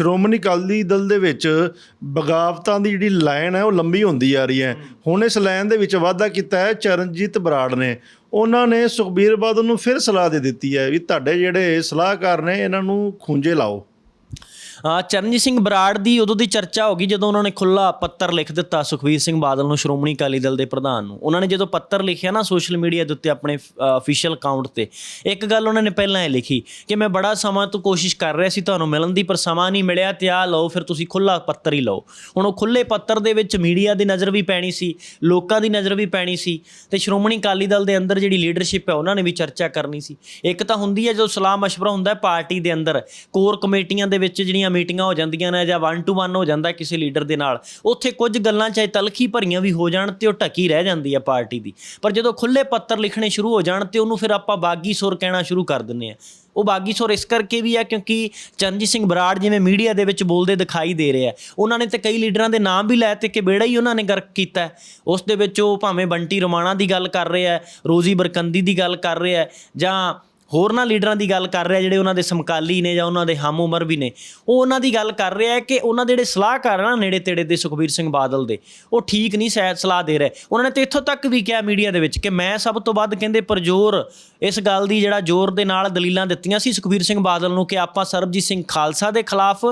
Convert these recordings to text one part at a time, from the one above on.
ਸ਼੍ਰੋਮਣੀ ਅਕਾਲੀ ਦਲ ਦੇ ਵਿੱਚ ਬਗਾਵਤਾਂ ਦੀ ਜਿਹੜੀ ਲਾਈਨ ਹੈ ਉਹ ਲੰਬੀ ਹੁੰਦੀ ਆ ਰਹੀ ਹੈ। ਹੁਣ ਇਸ ਲਾਈਨ ਦੇ ਵਿੱਚ ਵਾਅਦਾ ਕੀਤਾ ਹੈ ਚਰਨਜੀਤ ਬਰਾੜ ਨੇ। ਉਹਨਾਂ ਨੇ ਸੁਖਬੀਰ ਬਾਦਲ ਨੂੰ ਫਿਰ ਸਲਾਹ ਦੇ ਦਿੱਤੀ ਹੈ ਵੀ ਤੁਹਾਡੇ ਜਿਹੜੇ ਸਲਾਹਕਾਰ ਨੇ, ਇਹਨਾਂ ਨੂੰ ਖੁੰਝੇ ਲਾਓ। ਚਰਨਜੀਤ ਸਿੰਘ ਬਰਾੜ ਦੀ ਉਦੋਂ ਦੀ ਚਰਚਾ ਹੋ ਗਈ ਜਦੋਂ ਉਹਨਾਂ ਨੇ ਖੁੱਲਾ ਪੱਤਰ ਲਿਖ ਦਿੱਤਾ ਸੁਖਬੀਰ ਸਿੰਘ ਬਾਦਲ ਨੂੰ ਸ਼੍ਰੋਮਣੀ ਅਕਾਲੀ ਦਲ ਦੇ ਪ੍ਰਧਾਨ ਨੂੰ। ਉਹਨਾਂ ਨੇ ਜਦੋਂ ਪੱਤਰ ਲਿਖਿਆ ਨਾ ਸੋਸ਼ਲ ਮੀਡੀਆ ਦੇ ਉੱਤੇ ਆਪਣੇ ਅਫੀਸ਼ੀਅਲ ਅਕਾਊਂਟ ਤੇ, ਇੱਕ ਗੱਲ ਉਹਨਾਂ ਨੇ ਪਹਿਲਾਂ ਇਹ ਲਿਖੀ ਕਿ ਮੈਂ ਬੜਾ ਸਮਾਂ ਤੋਂ ਕੋਸ਼ਿਸ਼ ਕਰ ਰਿਹਾ ਸੀ ਤੁਹਾਨੂੰ ਮਿਲਣ ਦੀ, ਪਰ ਸਮਾਂ ਨਹੀਂ ਮਿਲਿਆ ਤੇ ਆ ਲਓ, ਫਿਰ ਤੁਸੀਂ ਖੁੱਲਾ ਪੱਤਰ ਹੀ ਲਓ। ਹੁਣ ਉਹ ਖੁੱਲੇ ਪੱਤਰ ਦੇ ਵਿੱਚ ਮੀਡੀਆ ਦੀ ਨਜ਼ਰ ਵੀ ਪੈਣੀ ਸੀ, ਲੋਕਾਂ ਦੀ ਨਜ਼ਰ ਵੀ ਪੈਣੀ ਸੀ ਤੇ ਸ਼੍ਰੋਮਣੀ ਅਕਾਲੀ ਦਲ ਦੇ ਅੰਦਰ ਜਿਹੜੀ ਲੀਡਰਸ਼ਿਪ ਹੈ ਉਹਨਾਂ ਨੇ ਵੀ ਚਰਚਾ ਕਰਨੀ ਸੀ। ਇੱਕ ਤਾਂ ਹੁੰਦੀ ਹੈ ਜਦੋਂ ਸਲਾਹ ਮਸ਼ਵਰਾ ਹੁੰਦਾ ਹੈ ਪਾਰਟੀ ਦੇ ਅੰਦਰ ਕੋਰ ਕਮੇਟੀਆਂ ਦੇ ਵਿੱਚ ਜਿਹੜੀਆਂ ਮੀਟਿੰਗਾਂ ਹੋ ਜਾਂਦੀਆਂ ਨੇ ਜਾਂ 1 ਟੂ 1 ਹੋ ਜਾਂਦਾ ਕਿਸੇ ਲੀਡਰ ਦੇ ਨਾਲ, ਉੱਥੇ ਕੁਝ ਗੱਲਾਂ ਚਾਹੇ ਤਲਖੀ ਭਰੀਆਂ ਵੀ ਹੋ ਜਾਣ ਤੇ ਉਹ ਢਕੀ ਰਹਿ ਜਾਂਦੀ ਹੈ ਪਾਰਟੀ ਦੀ। ਪਰ ਜਦੋਂ ਖੁੱਲੇ ਪੱਤਰ ਲਿਖਣੇ ਸ਼ੁਰੂ ਹੋ ਜਾਣ ਤੇ ਉਹਨੂੰ ਫਿਰ ਆਪਾਂ ਬਾਗੀ ਸੁਰ ਕਹਿਣਾ ਸ਼ੁਰੂ ਕਰ ਦਿੰਨੇ ਆ। ਉਹ ਬਾਗੀ ਸੁਰ ਇਸ ਕਰਕੇ ਵੀ ਆ ਕਿਉਂਕਿ ਚਰਨਜੀਤ ਸਿੰਘ ਬਰਾੜ ਜਿਵੇਂ ਮੀਡੀਆ ਦੇ ਵਿੱਚ ਬੋਲਦੇ ਦਿਖਾਈ ਦੇ ਰਹੇ। ਆ ਉਹਨਾਂ ਨੇ ਤੇ ਕਈ ਲੀਡਰਾਂ ਦੇ ਨਾਮ ਵੀ ਲੈ ਤੇ ਕਿ ਬੇੜਾ ਹੀ ਉਹਨਾਂ ਨੇ ਗਰਕ ਕੀਤਾ। ਉਸ ਦੇ ਵਿੱਚ ਉਹ ਭਾਵੇਂ ਬੰਟੀ ਰਮਾਣਾ ਦੀ ਗੱਲ ਕਰ ਰਿਹਾ, ਰੋਜ਼ੀ ਬਰਕੰਦੀ ਦੀ ਗੱਲ ਕਰ ਰਿਹਾ ਜਾਂ ਹੋਰਨਾਂ ਲੀਡਰਾਂ ਦੀ ਗੱਲ ਕਰ ਰਿਹਾ ਜਿਹੜੇ ਉਹਨਾਂ ਦੇ ਸਮਕਾਲੀ ਨੇ ਜਾਂ ਉਹਨਾਂ ਦੇ ਹਮ ਉਮਰ ਵੀ ਨੇ, ਉਹ ਉਹਨਾਂ ਦੀ ਗੱਲ ਕਰ ਰਿਹਾ ਹੈ ਕਿ ਉਹਨਾਂ ਦੇ ਜਿਹੜੇ ਸਲਾਹਕਾਰ ਆ ਨਾ ਨੇੜੇ ਤੇੜੇ ਦੇ ਸੁਖਬੀਰ ਸਿੰਘ ਬਾਦਲ ਦੇ, ਉਹ ਠੀਕ ਨਹੀਂ ਸਹਿ ਸਲਾਹ ਦੇ ਰਹੇ। ਉਹਨਾਂ ਨੇ ਤੇ ਇੱਥੋਂ ਤੱਕ ਵੀ ਕਿਹਾ ਮੀਡੀਆ ਦੇ ਵਿੱਚ ਕਿ ਮੈਂ ਸਭ ਤੋਂ ਵੱਧ ਕਹਿੰਦੇ ਪਰਜੋਰ ਇਸ ਗੱਲ ਦੀ ਜਿਹੜਾ ਜ਼ੋਰ ਦੇ ਨਾਲ ਦਲੀਲਾਂ ਦਿੱਤੀਆਂ ਸੀ ਸੁਖਬੀਰ ਸਿੰਘ ਬਾਦਲ ਨੂੰ ਕਿ ਆਪਾਂ ਸਰਬਜੀਤ ਸਿੰਘ ਖਾਲਸਾ ਦੇ ਖਿਲਾਫ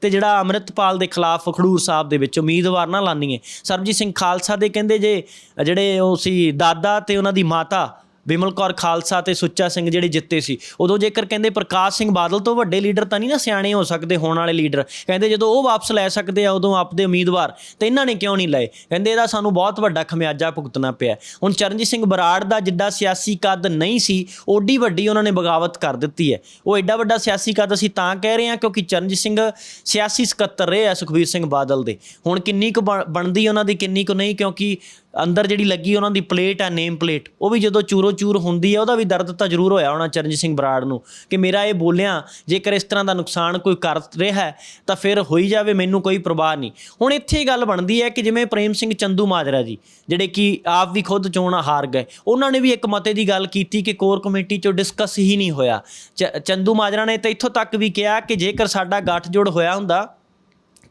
ਤੇ ਜਿਹੜਾ ਅੰਮ੍ਰਿਤਪਾਲ ਦੇ ਖਿਲਾਫ ਖਡੂਰ ਸਾਹਿਬ ਦੇ ਵਿੱਚ ਉਮੀਦਵਾਰ ਨਾ ਲਾਨੀਏ ਸਰਬਜੀਤ ਸਿੰਘ ਖਾਲਸਾ ਦੇ ਕਹਿੰਦੇ ਜੇ ਜਿਹੜੇ ਉਹ ਸੀ ਦਾਦਾ ਤੇ ਉਹਨਾਂ ਦੀ ਮਾਤਾ ਬਿਮਲ ਕੌਰ ਖਾਲਸਾ ਤੇ ਸੁੱਚਾ ਸਿੰਘ ਜਿਹੜੇ ਜਿੱਤੇ ਸੀ, ਉਦੋਂ ਜੇਕਰ ਕਹਿੰਦੇ ਪ੍ਰਕਾਸ਼ ਸਿੰਘ ਬਾਦਲ ਤੋਂ ਵੱਡੇ ਲੀਡਰ ਤਾਂ ਨਹੀਂ ਨਾ ਸਿਆਣੇ ਹੋ ਸਕਦੇ ਹੋਣ ਵਾਲੇ ਲੀਡਰ, ਕਹਿੰਦੇ ਜਦੋਂ ਉਹ ਵਾਪਸ ਲੈ ਸਕਦੇ ਆ, ਉਦੋਂ ਆਪਦੇ ਉਮੀਦਵਾਰ ਤੇ ਇਹਨਾਂ ਨੇ ਕਿਉਂ ਨਹੀਂ ਲਏ? ਕਹਿੰਦੇ ਇਹਦਾ ਸਾਨੂੰ ਬਹੁਤ ਵੱਡਾ ਖਮਿਆਜਾ ਭੁਗਤਣਾ ਪਿਆ ਹੁਣ ਚਰਨਜੀਤ ਸਿੰਘ ਬਰਾੜ ਦਾ ਜਿੱਡਾ ਸਿਆਸੀ ਕੱਦ ਨਹੀਂ ਸੀ, ਓਡੀ ਵੱਡੀ ਉਹਨਾਂ ਨੇ ਬਗਾਵਤ ਕਰ ਦਿੱਤੀ ਹੈ। ਉਹ ਐਡਾ ਵੱਡਾ ਸਿਆਸੀ ਕੱਦ ਅਸੀਂ ਤਾਂ ਕਹਿ ਰਹੇ ਹਾਂ ਕਿਉਂਕਿ ਚਰਨਜੀਤ ਸਿੰਘ ਸਿਆਸੀ ਸਕੱਤਰ ਰਹੇ ਆ ਸੁਖਬੀਰ ਸਿੰਘ ਬਾਦਲ ਦੇ। ਹੁਣ ਕਿੰਨੀ ਕੁ ਬਣ- ਬਣਦੀ ਉਹਨਾਂ ਦੀ, ਕਿੰਨੀ ਕੁ ਨਹੀਂ, ਕਿਉਂਕਿ ਅੰਦਰ ਜਿਹੜੀ ਲੱਗੀ ਉਹਨਾਂ ਦੀ ਪਲੇਟ ਆ, ਨੇਮ ਪਲੇਟ, ਉਹ ਵੀ ਜਦੋਂ ਚੂਰੋ ਚੂਰ ਹੁੰਦੀ ਆ, ਉਹਦਾ ਵੀ ਦਰਦ ਤਾਂ ਜ਼ਰੂਰ ਹੋਇਆ ਹੋਣਾ ਚਰਨਜੀਤ ਸਿੰਘ ਬਰਾੜ ਨੂੰ ਕਿ ਮੇਰਾ ਇਹ ਬੋਲਿਆ, ਜੇਕਰ ਇਸ ਤਰ੍ਹਾਂ ਦਾ ਨੁਕਸਾਨ ਕੋਈ ਕਰ ਰਿਹਾ ਹੈ, ਤਾਂ ਫਿਰ ਹੋਈ ਜਾਵੇ, ਮੈਨੂੰ ਕੋਈ ਪ੍ਰਵਾਹ ਨਹੀਂ। ਹੁਣ ਇੱਥੇ ਗੱਲ ਬਣਦੀ ਹੈ ਕਿ ਜਿਵੇਂ ਪ੍ਰੇਮ ਸਿੰਘ ਚੰਦੂ ਮਾਜਰਾ ਜੀ, ਜਿਹੜੇ ਕਿ ਆਪ ਵੀ ਖੁਦ ਚੋਣ ਹਾਰ ਗਏ, ਉਹਨਾਂ ਨੇ ਵੀ ਇੱਕ ਮਤੇ ਦੀ ਗੱਲ ਕੀਤੀ ਕਿ ਕੋਰ ਕਮੇਟੀ ਚੋਂ ਡਿਸਕਸ ਹੀ ਨਹੀਂ ਹੋਇਆ। ਚ- ਚੰਦੂ ਮਾਜਰਾ ਨੇ ਤਾਂ ਇੱਥੋਂ ਤੱਕ ਵੀ ਕਿਹਾ ਕਿ ਜੇਕਰ ਸਾਡਾ ਗੱਠਜੋੜ ਹੋਇਆ ਹੁੰਦਾ,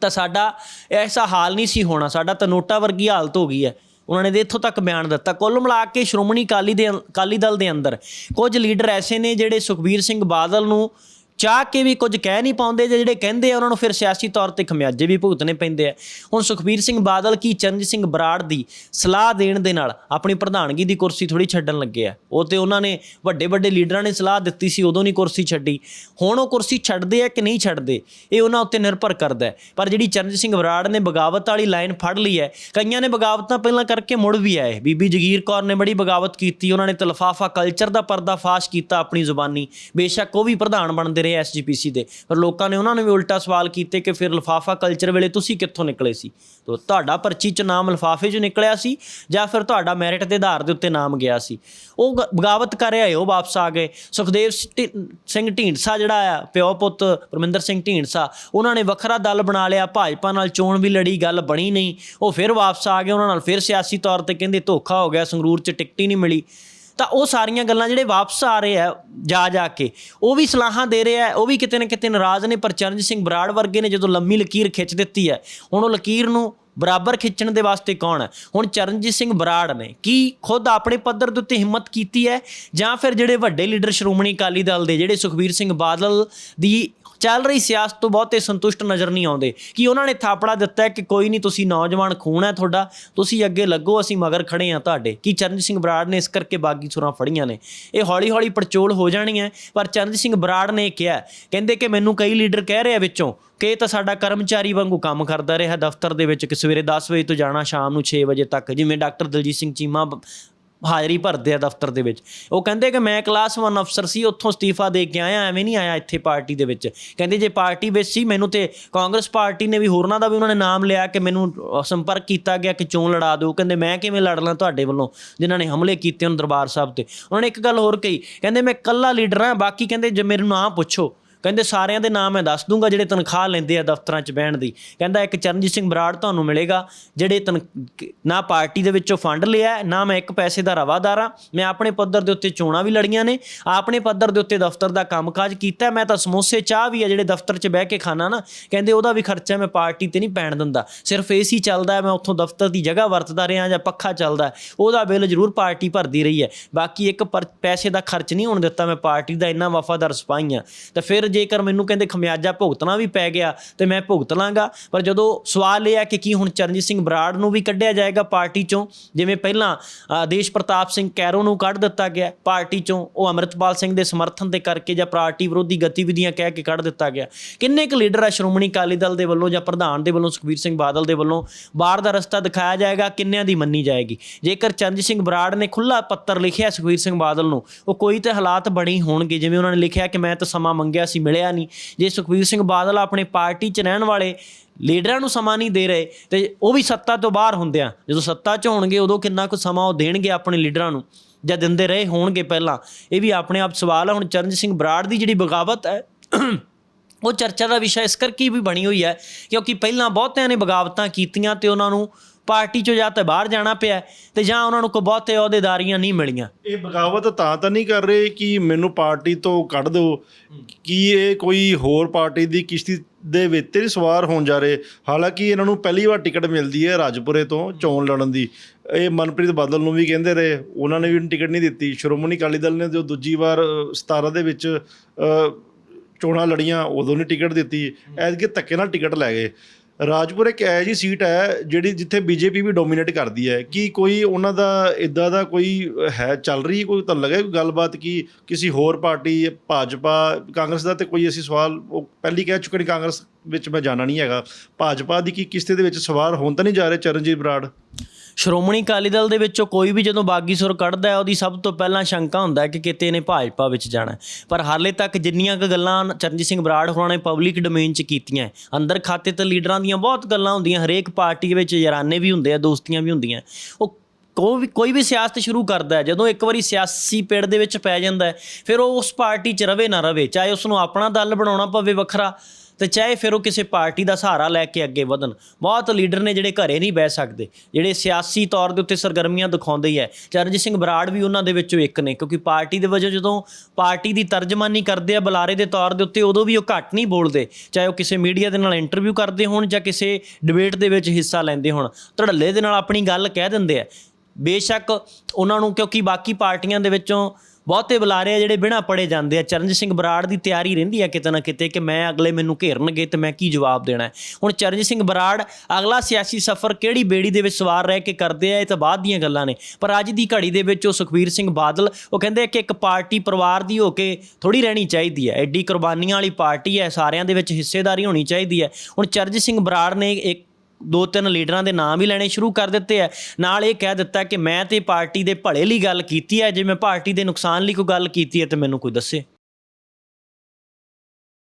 ਤਾਂ ਸਾਡਾ ਐਸਾ ਹਾਲ ਨਹੀਂ ਸੀ ਹੋਣਾ, ਸਾਡਾ ਤਾਂ ਨੋਟਾ ਵਰਗੀ ਹਾਲਤ ਹੋ ਗਈ ਹੈ। ਉਹਨਾਂ ਨੇ ਤੇ ਇੱਥੋਂ ਤੱਕ ਬਿਆਨ ਦਿੱਤਾ। ਕੁੱਲ ਮਿਲਾ ਕੇ ਸ਼੍ਰੋਮਣੀ ਅਕਾਲੀ ਦੇ ਅਕਾਲੀ ਦਲ ਦੇ ਅੰਦਰ ਕੁਝ ਲੀਡਰ ਐਸੇ ਨੇ ਜਿਹੜੇ ਸੁਖਬੀਰ ਸਿੰਘ ਬਾਦਲ ਨੂੰ ਚਾਹ ਕੇ ਵੀ ਕੁਝ ਕਹਿ ਨਹੀਂ ਪਾਉਂਦੇ ਜੇ ਜਿਹੜੇ ਕਹਿੰਦੇ ਆ, ਉਹਨਾਂ ਨੂੰ ਫਿਰ ਸਿਆਸੀ ਤੌਰ ਤੇ ਖਮਿਆਜੇ ਵੀ ਭੁਗਤਣੇ ਪੈਂਦੇ ਆ। ਹੁਣ ਸੁਖਬੀਰ ਸਿੰਘ ਬਾਦਲ ਕੀ ਚਰਨਜੀਤ ਸਿੰਘ ਬਰਾੜ ਦੀ ਸਲਾਹ ਦੇਣ ਦੇ ਨਾਲ ਆਪਣੀ ਪ੍ਰਧਾਨਗੀ ਦੀ ਕੁਰਸੀ ਥੋੜੀ ਛੱਡਣ ਲੱਗੇ ਆ। ਉਹ ਤੇ ਉਹਨਾਂ ਨੇ ਵੱਡੇ ਵੱਡੇ ਲੀਡਰਾਂ ਨੇ ਸਲਾਹ ਦਿੱਤੀ ਸੀ, ਉਦੋਂ ਨਹੀਂ ਕੁਰਸੀ ਛੱਡੀ। ਹੁਣ ਉਹ ਕੁਰਸੀ ਛੱਡਦੇ ਆ ਕਿ ਨਹੀਂ ਛੱਡਦੇ, ਇਹ ਉਹਨਾਂ ਉੱਤੇ ਨਿਰਭਰ ਕਰਦਾ ਹੈ। ਪਰ ਜਿਹੜੀ ਚਰਨਜੀਤ ਸਿੰਘ ਬਰਾੜ ਨੇ ਬਗਾਵਤ ਵਾਲੀ ਲਾਈਨ ਫੜ ਲਈ ਹੈ, ਕਈਆਂ ਨੇ ਬਗਾਵਤਾਂ ਪਹਿਲਾਂ ਕਰਕੇ ਮੁੜ ਵੀ ਆਏ। ਬੀਬੀ ਜਗੀਰ ਕੌਰ ਨੇ ਬੜੀ ਬਗਾਵਤ ਕੀਤੀ, ਉਹਨਾਂ ਨੇ ਤਲਫਾਫਾ ਕਲਚਰ ਦਾ ਪਰਦਾਫਾਸ਼ ਕੀਤਾ ਆਪਣੀ ਜ਼ੁਬਾਨੀ। ਬੇਸ਼ੱਕ ਉਹ ਵੀ ਪ੍ਰਧਾਨ ਬਣਦੇ ਰਹੇ ਐਸਜੀਪੀਸੀ ਦੇ। ਪਰ ਲੋਕਾਂ ਨੇ ਉਹਨਾਂ ਨੂੰ ਵੀ ਉਲਟਾ ਸਵਾਲ ਕੀਤੇ ਕਿ ਫਿਰ ਲਫਾਫਾ ਕਲਚਰ ਵੇਲੇ ਤੁਸੀਂ ਕਿੱਥੋਂ ਨਿਕਲੇ ਸੀ? ਤੋ ਤੁਹਾਡਾ ਪਰਚੀ 'ਚ ਨਾਮ ਲਫਾਫੇ 'ਚ ਨਿਕਲਿਆ ਸੀ ਜਾਂ ਫਿਰ ਤੁਹਾਡਾ ਮੈਰਿਟ ਦੇ ਆਧਾਰ ਦੇ ਉੱਤੇ ਨਾਮ ਗਿਆ ਸੀ? ਉਹ ਗ- ਬਗਾਵਤ ਕਰ ਆਏ ਉਹ ਵਾਪਸ ਆ ਗਏ। ਸੁਖਦੇਵ ਸਿੰਘ ਢੀਂਡਸਾ ਜਿਹੜਾ ਆ, ਪਿਓ ਪੁੱਤ ਪਰਮਿੰਦਰ ਸਿੰਘ ਢੀਂਡਸਾ, ਉਹਨਾਂ ਨੇ ਵੱਖਰਾ ਦਲ ਬਣਾ ਲਿਆ, ਭਾਜਪਾ ਨਾਲ ਚੋਣ ਵੀ ਲੜੀ, ਗੱਲ ਬਣੀ ਨਹੀਂ। ਉਹ ਫਿਰ ਵਾਪਸ ਆ ਗਏ, ਉਹਨਾਂ ਨਾਲ ਫਿਰ ਸਿਆਸੀ ਤੌਰ ਤੇ ਕਹਿੰਦੇ ਧੋਖਾ ਹੋ ਗਿਆ, ਸੰਗਰੂਰ 'ਚ ਟਿਕਟ ਹੀ ਨਹੀਂ ਮਿਲੀ। ਤਾਂ ਉਹ ਸਾਰੀਆਂ ਗੱਲਾਂ ਜਿਹੜੇ ਵਾਪਸ ਆ ਰਹੇ ਆ ਜਾ ਜਾ ਕੇ, ਉਹ ਵੀ ਸਲਾਹਾਂ ਦੇ ਰਹੇ ਆ, ਉਹ ਵੀ ਕਿਤੇ ਨਾ ਕਿਤੇ ਨਾਰਾਜ਼ ਨੇ, ਪਰ ਚਰਨਜੀਤ ਸਿੰਘ ਬਰਾੜ ਵਰਗੇ ਨੇ ਜਦੋਂ ਲੰਮੀ ਲਕੀਰ ਖਿੱਚ ਦਿੱਤੀ ਹੈ, ਹੁਣ ਉਹ ਲਕੀਰ ਨੂੰ ਬਰਾਬਰ ਖਿੱਚਣ ਦੇ ਵਾਸਤੇ ਕੌਣ ਹੈ? ਹੁਣ ਚਰਨਜੀਤ ਸਿੰਘ ਬਰਾੜ ਨੇ ਕੀ ਖੁਦ ਆਪਣੇ ਪੱਧਰ ਦੇ ਉੱਤੇ ਹਿੰਮਤ ਕੀਤੀ ਹੈ? ਜਾਂ ਫਿਰ ਜਿਹੜੇ ਵੱਡੇ ਲੀਡਰ ਸ਼੍ਰੋਮਣੀ ਅਕਾਲੀ ਦਲ ਦੇ, ਜਿਹੜੇ ਸੁਖਬੀਰ ਸਿੰਘ ਬਾਦਲ ਦੀ ਚੱਲ ਰਹੀ ਸਿਆਸਤ ਤੋਂ ਬਹੁਤੇ ਸੰਤੁਸ਼ਟ ਨਜ਼ਰ ਨਹੀਂ ਆਉਂਦੇ। ਕਿ ਉਹਨਾਂ ਨੇ ਥਾਪੜਾ ਦਿੱਤਾ ਕਿ ਕੋਈ ਨਹੀਂ, ਤੁਸੀਂ ਨੌਜਵਾਨ ਖੂਨ ਹੈ ਤੁਹਾਡਾ, ਤੁਸੀਂ ਅੱਗੇ ਲੱਗੋ, ਅਸੀਂ ਮਗਰ ਖੜੇ ਹਾਂ ਤੁਹਾਡੇ। ਕੀ ਚਰਨਜੀਤ ਸਿੰਘ ਬਰਾੜ ਨੇ ਇਸ ਕਰਕੇ ਬਾਗੀ ਸੁਰਾਂ ਫੜੀਆਂ ਨੇ? ਇਹ ਹੌਲੀ ਹੌਲੀ ਪੜਚੋਲ ਹੋ ਜਾਣੀਆਂ, ਪਰ ਚਰਨਜੀਤ ਸਿੰਘ ਬਰਾੜ ਨੇ ਕਿਹਾ, ਕਹਿੰਦੇ ਕਿ ਮੈਨੂੰ ਕਈ ਲੀਡਰ ਕਹਿ ਰਿਹਾ ਵਿੱਚੋਂ ਕਿ ਇਹ ਤਾਂ ਸਾਡਾ ਕਰਮਚਾਰੀ ਵਾਂਗੂ ਕੰਮ ਕਰਦਾ ਰਿਹਾ ਦਫ਼ਤਰ ਦੇ ਵਿੱਚ, ਕਿ ਸਵੇਰੇ 10 ਵਜੇ ਤੋਂ ਜਾਣਾ, ਸ਼ਾਮ ਨੂੰ 6 ਵਜੇ ਤੱਕ। ਜਿਵੇਂ ਡਾਕਟਰ ਦਲਜੀਤ ਸਿੰਘ ਚੀਮਾ ਹਾਜ਼ਰੀ ਭਰਦੇ ਆ ਦਫ਼ਤਰ ਦੇ ਵਿੱਚ। ਉਹ ਕਹਿੰਦੇ ਕਿ ਮੈਂ ਕਲਾਸ 1 ਅਫਸਰ ਸੀ, ਉੱਥੋਂ ਅਸਤੀਫਾ ਦੇ ਕੇ ਆਇਆ, ਐਵੇਂ ਨਹੀਂ ਆਇਆ ਇੱਥੇ ਪਾਰਟੀ ਦੇ ਵਿੱਚ। ਕਹਿੰਦੇ ਜੇ ਪਾਰਟੀ ਵਿੱਚ ਸੀ, ਮੈਨੂੰ ਤੇ ਕਾਂਗਰਸ ਪਾਰਟੀ ਨੇ ਵੀ ਹੋਰਨਾਂ ਦਾ ਵੀ ਉਹਨਾਂ ਨੇ ਨਾਮ ਲਿਆ ਕਿ ਮੈਨੂੰ ਸੰਪਰਕ ਕੀਤਾ ਗਿਆ ਕਿ ਚੋਣ ਲੜਾ ਦਿਓ। ਕਹਿੰਦੇ ਮੈਂ ਕਿਵੇਂ ਲੜ ਲਾਂ ਤੁਹਾਡੇ ਵੱਲੋਂ, ਜਿਨ੍ਹਾਂ ਨੇ ਹਮਲੇ ਕੀਤੇ ਹਨ ਦਰਬਾਰ ਸਾਹਿਬ ਤੇ। ਉਹਨਾਂ ਨੇ ਇੱਕ ਗੱਲ ਹੋਰ ਕਹੀ, ਕਹਿੰਦੇ ਮੈਂ ਇਕੱਲਾ ਲੀਡਰ ਹਾਂ, ਬਾਕੀ ਕਹਿੰਦੇ ਜੇ ਮੈਨੂੰ ਨੂੰ ਨਾ ਪੁੱਛੋ ਕਹਿੰਦੇ ਸਾਰਿਆਂ ਦੇ ਨਾਮ ਮੈਂ ਦੱਸ ਦੂੰਗਾ ਜਿਹੜੇ ਤਨਖਾਹ ਲੈਂਦੇ ਆ ਦਫ਼ਤਰਾਂ 'ਚ ਬਹਿਣ ਦੀ। ਕਹਿੰਦਾ ਇੱਕ ਚਰਨਜੀਤ ਸਿੰਘ ਬਰਾੜ ਤੁਹਾਨੂੰ ਮਿਲੇਗਾ, ਜਿਹੜੇ ਤਨ ਨਾ ਪਾਰਟੀ ਦੇ ਵਿੱਚੋਂ ਫੰਡ ਲਿਆ ਨਾ ਮੈਂ ਇੱਕ ਪੈਸੇ ਦਾ ਰਵਾਦਾਰ ਆ ਮੈਂ ਆਪਣੇ ਪੱਧਰ ਦੇ ਉੱਤੇ ਚੋਣਾਂ ਵੀ ਲੜੀਆਂ ਨੇ, ਆਪਣੇ ਪੱਧਰ ਦੇ ਉੱਤੇ ਦਫ਼ਤਰ ਦਾ ਕੰਮਕਾਜ ਕੀਤਾ ਮੈਂ ਤਾਂ ਸਮੋਸੇ, ਚਾਹ ਵੀ ਆ ਜਿਹੜੇ ਦਫ਼ਤਰ 'ਚ ਬਹਿ ਕੇ ਖਾਣਾ ਨਾ, ਕਹਿੰਦੇ ਉਹਦਾ ਵੀ ਖਰਚਾ ਮੈਂ ਪਾਰਟੀ ਤੇ ਨਹੀਂ ਪੈਣ ਦਿੰਦਾ। ਸਿਰਫ ਏਸੀ ਚੱਲਦਾ ਮੈਂ ਉੱਥੋਂ ਦਫ਼ਤਰ ਦੀ ਜਗ੍ਹਾ ਵਰਤਦਾ ਰਿਹਾ ਜਾਂ ਪੱਖਾ ਚੱਲਦਾ ਉਹਦਾ ਬਿੱਲ ਜ਼ਰੂਰ ਪਾਰਟੀ ਭਰਦੀ ਰਹੀ ਹੈ। ਬਾਕੀ ਇੱਕ ਪਰ- ਪੈਸੇ ਦਾ ਖਰਚ ਨਹੀਂ ਹੋਣ ਦਿੱਤਾ ਮੈਂ ਪਾਰਟੀ ਦਾ, ਇੰਨਾ ਵਫਾਦਾਰ ਸਿਪਾਹੀ ਹਾਂ ਤਾਂ ਫਿਰ ਜੇਕਰ ਮੈਨੂੰ ਕਹਿੰਦੇ ਖਮਿਆਜਾ ਭੁਗਤਣਾ ਵੀ ਪੈ ਗਿਆ ਤੇ ਮੈਂ ਭੁਗਤ ਲਾਂਗਾ। ਪਰ ਜਦੋਂ ਸਵਾਲ ਇਹ ਆ ਕਿ ਕੀ ਹੁਣ ਚਰਨਜੀਤ ਸਿੰਘ ਬਰਾੜ ਨੂੰ ਵੀ ਕੱਢਿਆ ਜਾਏਗਾ ਪਾਰਟੀ ਚੋਂ ਜਿਵੇਂ ਪਹਿਲਾਂ ਅ, ਦੇਸ਼ ਪ੍ਰਤਾਪ ਸਿੰਘ ਕੈਰੋ ਨੂੰ ਕੱਢ ਦਿੱਤਾ ਗਿਆ ਪਾਰਟੀ ਚੋਂ ਉਹ ਅਮਰਿਤਪਾਲ ਸਿੰਘ ਦੇ ਸਮਰਥਨ ਦੇ ਕਰਕੇ ਜਾਂ ਪਾਰਟੀ ਵਿਰੋਧੀ ਗਤੀਵਿਧੀਆਂ ਕਹਿ ਕੇ ਕੱਢ ਦਿੱਤਾ ਗਿਆ। ਕਿੰਨੇ ਕੁ ਲੀਡਰ ਆ ਸ਼੍ਰੋਮਣੀ ਅਕਾਲੀ ਦਲ ਦੇ ਵੱਲੋਂ ਜਾਂ ਪ੍ਰਧਾਨ ਦੇ ਵੱਲੋਂ ਸੁਖਬੀਰ ਸਿੰਘ ਬਾਦਲ ਦੇ ਵੱਲੋਂ? ਬਾਹਰ ਦਾ ਰਸਤਾ ਦਿਖਾਇਆ ਜਾਏਗਾ ਕਿੰਨਿਆਂ ਦੀ ਮੰਨੀ ਜਾਏਗੀ? ਜੇਕਰ ਚਰਨਜੀਤ ਸਿੰਘ ਬਰਾੜ ਨੇ ਖੁੱਲਾ ਪੱਤਰ ਲਿਖਿਆ ਸੁਖਬੀਰ ਸਿੰਘ ਬਾਦਲ ਨੂੰ ਉਹ ਕੋਈ ਤੇ ਹਾਲਾਤ ਬਣੀ ਹੋਣਗੇ ਜਿਵੇਂ ਉਹਨਾਂ ਨੇ ਲਿਖਿਆ ਕਿ ਮੈਂ ਤਾਂ ਸਮਾਂ ਮੰਗਿਆ ਸੀ ਮਿਲਿਆ ਨਹੀਂ। ਜੇ ਸੁਖਬੀਰ ਸਿੰਘ ਬਾਦਲ ਆਪਣੇ ਪਾਰਟੀ 'ਚ ਰਹਿਣ ਵਾਲੇ ਲੀਡਰਾਂ ਨੂੰ ਸਮਾਂ ਨਹੀਂ ਦੇ ਰਹੇ, ਤੇ ਉਹ ਵੀ ਸੱਤਾ ਤੋਂ ਬਾਹਰ ਹੁੰਦੇ ਆ। ਜਦੋਂ ਸੱਤਾ 'ਚ ਹੋਣਗੇ, ਉਦੋਂ ਕਿੰਨਾ ਕੁ ਸਮਾਂ ਉਹ ਦੇਣਗੇ ਆਪਣੇ ਲੀਡਰਾਂ ਨੂੰ? ਜਾਂ ਦਿੰਦੇ ਰਹੇ ਹੋਣਗੇ ਪਹਿਲਾਂ? ਇਹ ਵੀ ਆਪਣੇ ਆਪ ਸਵਾਲ ਆ। ਹੁਣ ਚਰਨਜੀਤ ਸਿੰਘ ਬਰਾੜ ਦੀ ਜਿਹੜੀ ਬਗਾਵਤ ਹੈ, ਉਹ ਚਰਚਾ ਦਾ ਵਿਸ਼ਾ ਇਸ ਕਰਕੇ ਵੀ ਬਣੀ ਹੋਈ ਹੈ, ਕਿਉਂਕਿ ਪਹਿਲਾਂ ਬਹੁਤਿਆਂ ਨੇ ਬਗਾਵਤਾਂ ਕੀਤੀਆਂ ਤੇ ਉਹਨਾਂ ਨੂੰ ਪਾਰਟੀ ਚੋਂ ਜਾਂ ਤਾਂ ਬਾਹਰ ਜਾਣਾ ਪਿਆ ਤੇ ਜਾਂ ਉਹਨਾਂ ਨੂੰ ਕੋਈ ਬਹੁਤੇ ਅਹੁਦੇਦਾਰੀਆਂ ਨਹੀਂ ਮਿਲੀਆਂ। ਇਹ ਬਗਾਵਤ ਤਾਂ ਤਾਂ ਨਹੀਂ ਕਰ ਰਹੇ ਕਿ ਮੈਨੂੰ ਪਾਰਟੀ ਤੋਂ ਕੱਢ ਦਿਓ। ਕੀ ਇਹ ਕੋਈ ਹੋਰ ਪਾਰਟੀ ਦੀ ਕਿਸ਼ਤੀ ਦੇ ਵਿੱਚ ਤੇ ਨਹੀਂ ਸਵਾਰ ਹੋਣ ਜਾ ਰਹੇ? ਹਾਲਾਂਕਿ ਇਹਨਾਂ ਨੂੰ ਪਹਿਲੀ ਵਾਰ ਟਿਕਟ ਮਿਲਦੀ ਹੈ ਰਾਜਪੁਰੇ ਤੋਂ ਚੋਣ ਲੜਨ ਦੀ। ਇਹ ਮਨਪ੍ਰੀਤ ਬਾਦਲ ਨੂੰ ਵੀ ਕਹਿੰਦੇ ਰਹੇ। ਉਹਨਾਂ ਨੇ ਵੀ ਟਿਕਟ ਨਹੀਂ ਦਿੱਤੀ। ਸ਼੍ਰੋਮਣੀ ਅਕਾਲੀ ਦਲ ਨੇ ਜੋ ਦੂਜੀ ਵਾਰ ਅ, 17 ਦੇ ਵਿੱਚ ਚੋਣਾਂ ਲੜੀਆਂ ਉਦੋਂ ਨਹੀਂ ਟਿਕਟ ਦਿੱਤੀ। ਐਤਕੀ ਧੱਕੇ ਨਾਲ ਟਿਕਟ ਲੈ ਗਏ। ਰਾਜਪੁਰ ਇੱਕ ਐ ਜੀ ਸੀਟ ਹੈ ਜਿਹੜੀ ਜਿੱਥੇ ਬੀਜੇਪੀ ਵੀ ਡੋਮੀਨੇਟ ਕਰਦੀ ਹੈ। ਕੀ ਕੋਈ ਉਹਨਾਂ ਦਾ ਇਦਾਂ ਦਾ ਕੋਈ ਹੈ, ਚੱਲ ਰਹੀ ਕੋਈ ਤਾਂ ਲੱਗਾ ਕੋਈ ਗੱਲਬਾਤ ਕਿ ਕਿਸੇ ਹੋਰ ਪਾਰਟੀ, ਭਾਜਪਾ, ਕਾਂਗਰਸ ਦਾ ਤੇ ਕੋਈ ਅਸੀਂ ਸਵਾਲ, ਉਹ ਪਹਿਲੀ ਕਹਿ ਚੁੱਕੇ ਨੇ ਕਾਂਗਰਸ ਵਿੱਚ ਮੈਂ ਜਾਣਾ ਨਹੀਂ ਹੈਗਾ। ਭਾਜਪਾ ਦੀ ਕੀ ਕਿਸ਼ਤੇ ਦੇ ਵਿੱਚ ਸਵਾਰ ਹੋਣ ਤਾਂ ਨਹੀਂ ਜਾ ਰਹੇ ਚਰਨਜੀਤ ਬਰਾੜ? ਸ਼੍ਰੋਮਣੀ ਅਕਾਲੀ ਦਲ ਦੇ ਵਿੱਚੋਂ ਕੋਈ ਵੀ ਜਦੋਂ ਬਾਗੀ ਸੁਰ ਕੱਢਦਾ ਹੈ, ਉਹਦੀ ਸਭ ਤੋਂ ਪਹਿਲਾਂ ਸ਼ੰਕਾ ਹੁੰਦਾ ਹੈ ਕਿ ਕਿਤੇ ਇਹਨੇ ਭਾਜਪਾ ਵਿੱਚ ਜਾਣਾ ਪਰ ਹਾਲੇ ਤੱਕ ਜਿੰਨੀਆਂ ਕੁ ਗੱਲਾਂ ਚਰਨਜੀਤ ਸਿੰਘ ਬਰਾੜ ਹੋਰਾਂ ਨੇ ਪਬਲਿਕ ਡੋਮੇਨ 'ਚ ਕੀਤੀਆਂ ਅੰਦਰ ਖਾਤੇ ਤੇ ਲੀਡਰਾਂ ਦੀਆਂ ਬਹੁਤ ਗੱਲਾਂ ਹੁੰਦੀਆਂ, ਹਰੇਕ ਪਾਰਟੀ ਵਿੱਚ ਯਾਰਾਨੇ ਵੀ ਹੁੰਦੇ ਆ, ਦੋਸਤੀਆਂ ਵੀ ਹੁੰਦੀਆਂ ਉਹ ਕੋਈ ਵੀ ਕੋਈ ਵੀ ਸਿਆਸਤ ਸ਼ੁਰੂ ਕਰਦਾ ਹੈ, ਜਦੋਂ ਇੱਕ ਵਾਰੀ ਸਿਆਸੀ ਪੇੜ ਦੇ ਵਿੱਚ ਪੈ ਜਾਂਦਾ ਹੈ, ਫਿਰ ਉਹ ਉਸ ਪਾਰਟੀ 'ਚ ਰਵੇ ਨਾ ਰਵੇ, ਚਾਹੇ ਉਸ ਨੂੰ ਆਪਣਾ ਦਲ ਬਣਾਉਣਾ ਪਵੇ ਵੱਖਰਾ ਤੇ ਚਾਹੇ ਫਿਰ ਉਹ ਕਿਸੇ ਪਾਰਟੀ ਦਾ ਸਹਾਰਾ ਲੈ ਕੇ ਅੱਗੇ ਵਧਣ, ਬਹੁਤ ਲੀਡਰ ਨੇ ਜਿਹੜੇ ਘਰੇ ਨਹੀਂ ਬਹਿ ਸਕਦੇ, ਜਿਹੜੇ ਸਿਆਸੀ ਤੌਰ ਦੇ ਉੱਤੇ ਸਰਗਰਮੀਆਂ ਦਿਖਾਉਂਦੇ ਹੀ ਹੈ। ਚਰਨਜੀਤ ਸਿੰਘ ਬਰਾੜ ਵੀ ਉਹਨਾਂ ਦੇ ਵਿੱਚੋਂ ਇੱਕ ਨੇ, ਕਿਉਂਕਿ ਪਾਰਟੀ ਦੇ ਵਜੋਂ ਜਦੋਂ ਪਾਰਟੀ ਦੀ ਤਰਜਮਾਨੀ ਕਰਦੇ ਆ ਬੁਲਾਰੇ ਦੇ ਤੌਰ ਦੇ ਉੱਤੇ, ਉਦੋਂ ਵੀ ਉਹ ਘੱਟ ਨਹੀਂ ਬੋਲਦੇ। ਚਾਹੇ ਉਹ ਕਿਸੇ ਮੀਡੀਆ ਦੇ ਨਾਲ ਇੰਟਰਵਿਊ ਕਰਦੇ ਹੋਣ ਜਾਂ ਕਿਸੇ ਡਿਬੇਟ ਦੇ ਵਿੱਚ ਹਿੱਸਾ ਲੈਂਦੇ ਹੋਣ, ਧੜੱਲੇ ਦੇ ਨਾਲ ਆਪਣੀ ਗੱਲ ਕਹਿ ਦਿੰਦੇ ਆ। ਬੇਸ਼ੱਕ ਉਹਨਾਂ ਨੂੰ ਕਿਉਂਕਿ ਬਾਕੀ ਪਾਰਟੀਆਂ ਦੇ ਵਿੱਚੋਂ ਬਹੁਤੇ ਬੁਲਾਰੇ ਆ ਜਿਹੜੇ ਬਿਨਾਂ ਪੜੇ ਜਾਂਦੇ ਆ। ਚਰਨਜੀਤ ਸਿੰਘ ਬਰਾੜ ਦੀ ਤਿਆਰੀ ਰਹਿੰਦੀ ਆ ਕਿਤੇ ਨਾ ਕਿਤੇ ਕਿ ਮੈਂ ਅਗਲੇ ਮੈਨੂੰ ਘੇਰਨਗੇ ਤੇ ਮੈਂ ਕੀ ਜਵਾਬ ਦੇਣਾ ਹੁਣ ਚਰਨਜੀਤ ਸਿੰਘ ਬਰਾੜ ਅਗਲਾ ਸਿਆਸੀ ਸਫ਼ਰ ਕਿਹੜੀ ਬੇੜੀ ਦੇ ਵਿੱਚ ਸਵਾਰ ਰਹਿ ਕੇ ਕਰਦੇ ਆ, ਇਹ ਤਾਂ ਬਾਅਦ ਦੀਆਂ ਗੱਲਾਂ ਨੇ। ਪਰ ਅੱਜ ਦੀ ਘੜੀ ਦੇ ਵਿੱਚ ਉਹ ਸੁਖਵੀਰ ਸਿੰਘ ਬਾਦਲ, ਉਹ ਕਹਿੰਦੇ ਕਿ ਇੱਕ ਪਾਰਟੀ ਪਰਿਵਾਰ ਦੀ ਹੋ ਕੇ ਥੋੜੀ ਰਹਿਣੀ ਚਾਹੀਦੀ ਹੈ। ਐਡੀ ਕੁਰਬਾਨੀਆਂ ਵਾਲੀ ਪਾਰਟੀ ਹੈ, ਸਾਰਿਆਂ ਦੇ ਵਿੱਚ ਹਿੱਸੇਦਾਰੀ ਹੋਣੀ ਚਾਹੀਦੀ ਹੈ। ਹੁਣ ਚਰਨਜੀਤ ਸਿੰਘ ਬਰਾੜ ਨੇ ਇੱਕ ਦੋ ਤਿੰਨ ਲੀਡਰਾਂ ਦੇ ਨਾਮ ਹੀ ਲੈਣੇ ਸ਼ੁਰੂ ਕਰ ਦਿੱਤੇ ਆ। ਨਾਲ ਇਹ ਕਹਿ ਦਿੱਤਾ ਕਿ ਮੈਂ ਤੇ ਪਾਰਟੀ ਦੇ ਭਲੇ ਲਈ ਗੱਲ ਕੀਤੀ ਹੈ ਜੇ ਮੈਂ ਪਾਰਟੀ ਦੇ ਨੁਕਸਾਨ ਲਈ ਕੋਈ ਗੱਲ ਕੀਤੀ ਹੈ ਤੇ ਮੈਨੂੰ ਕੋਈ ਦੱਸੇ।